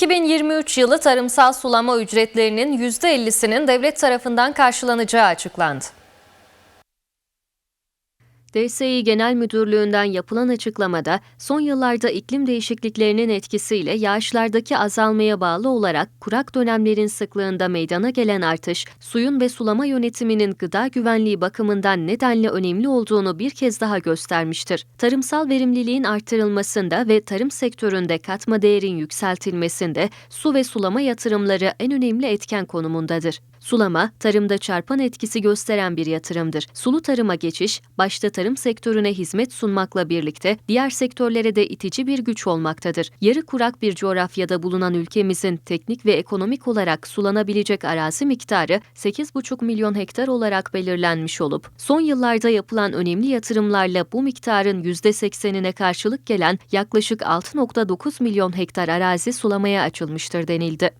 2023 yılı tarımsal sulama ücretlerinin %50'sinin devlet tarafından karşılanacağı açıklandı. DSİ Genel Müdürlüğü'nden yapılan açıklamada son yıllarda iklim değişikliklerinin etkisiyle yağışlardaki azalmaya bağlı olarak kurak dönemlerin sıklığında meydana gelen artış, suyun ve sulama yönetiminin gıda güvenliği bakımından nedenle önemli olduğunu bir kez daha göstermiştir. Tarımsal verimliliğin artırılmasında ve tarım sektöründe katma değerin yükseltilmesinde su ve sulama yatırımları en önemli etken konumundadır. Sulama, tarımda çarpan etkisi gösteren bir yatırımdır. Sulu tarıma geçiş, başta tarım sektörüne hizmet sunmakla birlikte diğer sektörlere de itici bir güç olmaktadır. Yarı kurak bir coğrafyada bulunan ülkemizin teknik ve ekonomik olarak sulanabilecek arazi miktarı 8,5 milyon hektar olarak belirlenmiş olup, son yıllarda yapılan önemli yatırımlarla bu miktarın %80'ine karşılık gelen yaklaşık 6,9 milyon hektar arazi sulamaya açılmıştır denildi.